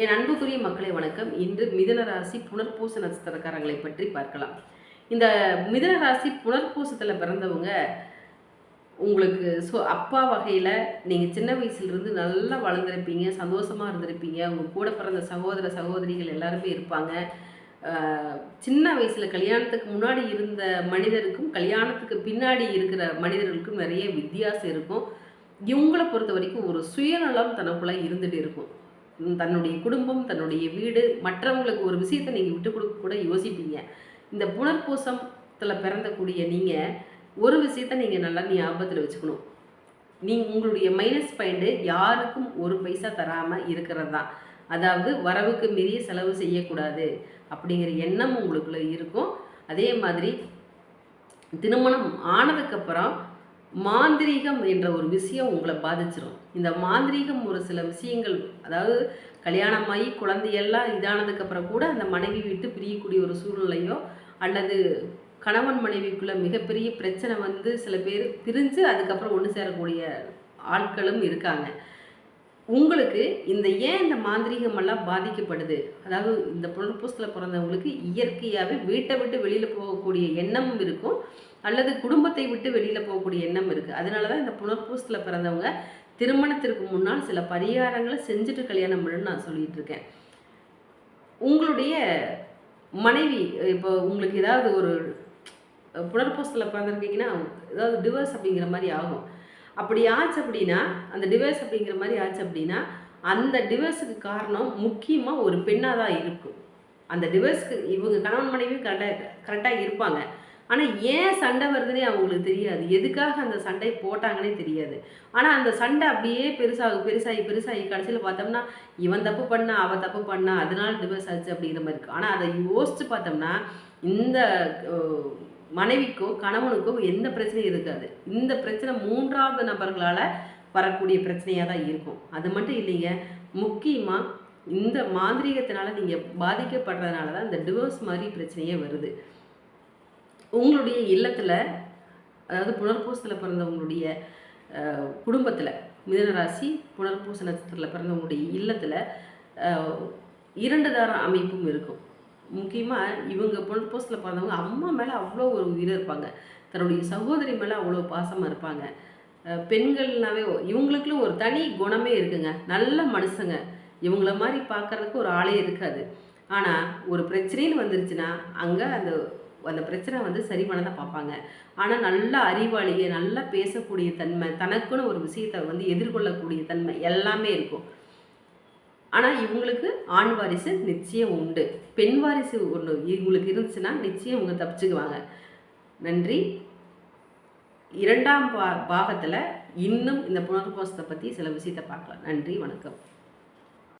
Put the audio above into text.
என் அன்புக்குரிய மக்களை வணக்கம். இன்று மிதன ராசி புனர்பூச நட்சத்திரக்காரங்களை பற்றி பார்க்கலாம். இந்த மிதன ராசி புனர்பூசத்தில் பிறந்தவங்க உங்களுக்கு ஸோ அப்பா வகையில் நீங்கள் சின்ன வயசுலேருந்து நல்லா வளர்ந்துருப்பீங்க சந்தோஷமாக இருந்திருப்பீங்க. உங்கள் கூட பிறந்த சகோதர சகோதரிகள் எல்லாருமே இருப்பாங்க. சின்ன வயசில் கல்யாணத்துக்கு முன்னாடி இருந்த மனிதருக்கும் கல்யாணத்துக்கு பின்னாடி இருக்கிற மனிதர்களுக்கும் நிறைய வித்தியாசம் இருக்கும். இவங்களை பொறுத்த வரைக்கும் ஒரு சுயநலம் தனக்குள்ளே இருந்துகிட்டு இருக்கும். தன்னுடைய குடும்பம் தன்னுடைய வீடு மற்றவங்களுக்கு ஒரு விஷயத்தை நீங்கள் விட்டு கொடுக்க கூட யோசிப்பீங்க. இந்த புனர்பூசத்தில் பிறந்தக்கூடிய நீங்கள் ஒரு விஷயத்தை நீங்கள் நல்லா ஞாபகத்தில் வச்சுக்கணும். நீங்கள் உங்களுடைய மைனஸ் பாயிண்ட்டு யாருக்கும் ஒரு பைசா தராமல் இருக்கிறது தான் அதாவது வரவுக்கு மீறிய செலவு செய்யக்கூடாது அப்படிங்கிற எண்ணம் உங்களுக்குள்ள இருக்கும். அதே மாதிரி திருமணம் ஆனதுக்கப்புறம் மாந்திரீகம் என்ற ஒரு விஷயம் உங்களை பாதிச்சிரும். இந்த மாந்திரீகம் ஒரு சில விஷயங்கள் அதாவது கல்யாணமாகி குழந்தையெல்லாம் இதானதுக்கப்புறம் கூட அந்த மனைவி விட்டு பிரியக்கூடிய ஒரு சூழ்நிலையோ அல்லது கணவன் மனைவிக்குள்ள மிகப்பெரிய பிரச்சனை வந்து சில பேர் பிரிஞ்சு அதுக்கப்புறம் ஒன்று சேரக்கூடிய ஆட்களும் இருக்காங்க. உங்களுக்கு இந்த ஏன் இந்த மாந்திரீகமெல்லாம் பாதிக்கப்படுது? அதாவது இந்த புனர்பூசத்தில் பிறந்தவங்களுக்கு இயற்கையாகவே வீட்டை விட்டு வெளியில் போகக்கூடிய எண்ணமும் இருக்கும் அல்லது குடும்பத்தை விட்டு வெளியில் போகக்கூடிய எண்ணம் இருக்குது அதனால தான் இந்த புனர்பூசத்தில் பிறந்தவங்க திருமணத்திற்கு முன்னால் சில பரிகாரங்களை செஞ்சுட்டு கல்யாணம் பண்ணணும்னு நான் சொல்லிட்டு இருக்கேன். உங்களுடைய மனைவி இப்போ உங்களுக்கு ஏதாவது ஒரு புனர்பூசத்தில் பிறந்திருக்கீங்கன்னா ஏதாவது டிவர்ஸ் அப்படிங்கிற மாதிரி ஆகும். அப்படி ஆச்சு அப்படின்னா அந்த டிவோர்ஸ் அப்படிங்கிற மாதிரி ஆச்சு அப்படின்னா அந்த டிவோர்ஸுக்கு காரணம் முக்கியமாக ஒரு பெண்ணாக தான் இருக்கும். அந்த டிவைஸ்க்கு இவங்க கணவன் மனைவி கரெக்டாக கரெக்டாக இருப்பாங்க. ஆனால் ஏன் சண்டை வருதுன்னே அவங்களுக்கு தெரியாது. எதுக்காக அந்த சண்டை போட்டாங்கன்னே தெரியாது. ஆனால் அந்த சண்டை அப்படியே பெருசாக பெருசாகி பெருசாகி கடைசியில் பார்த்தோம்னா இவன் தப்பு பண்ணா அவன் தப்பு பண்ணா அதனால டிவர்ஸ் ஆச்சு அப்படிங்கிற மாதிரி இருக்குது ஆனால் அதை யோசித்து பார்த்தோம்னா இந்த மனைவிக்கோ கணவனுக்கோ எந்த பிரச்சனையும் இருக்காது. இந்த பிரச்சனை மூன்றாவது நபர்களால் வரக்கூடிய பிரச்சனையாக தான் இருக்கும். அது மட்டும் இல்லைங்க முக்கியமாக இந்த மாந்திரீகத்தினால நீங்கள் பாதிக்கப்படுறதுனால தான் இந்த டிவோர்ஸ் மாதிரி பிரச்சனையே வருது. உங்களுடைய இல்லத்தில் அதாவது புனர்பூசத்தில் பிறந்தவங்களுடைய குடும்பத்தில் மிதனராசி புனர்பூச நட்சத்திரத்தில் பிறந்தவங்களுடைய இல்லத்தில் இரண்டு தார அமைப்பும் இருக்கும். முக்கியமாக இவங்க புனர்பூசத்தில் பிறந்தவங்க அம்மா மேலே அவ்வளோ ஒரு உயிர் இருப்பாங்க. தன்னுடைய சகோதரி மேலே அவ்வளோ பாசமாக இருப்பாங்க. பெண்கள்னாவே இவங்களுக்குள்ள ஒரு தனி குணமே இருக்குங்க. நல்ல மனுஷங்க. இவங்கள மாதிரி பார்க்கறதுக்கு ஒரு ஆளே இருக்காது. ஆனால் ஒரு பிரச்சனைன்னு வந்துருச்சுன்னா அங்கே அந்த அந்த பிரச்சனை வந்து சரி பண்ண தான் பார்ப்பாங்க. ஆனால் நல்ல அறிவாளியை நல்லா பேசக்கூடிய தன்மை தனக்குன்னு ஒரு விஷயத்தை வந்து எதிர்கொள்ளக்கூடிய தன்மை எல்லாமே இருக்கும். ஆனால் இவங்களுக்கு ஆண் வாரிசு நிச்சயம் உண்டு. பெண் வாரிசு ஒன்று இவங்களுக்கு இருந்துச்சுன்னா நிச்சயம் இவங்க தப்பிச்சுக்குவாங்க. நன்றி. இரண்டாம் பா பாகத்தில் இன்னும் இந்த புனர்போசத்தை பற்றி சில விஷயத்தை பார்க்கலாம். நன்றி வணக்கம்.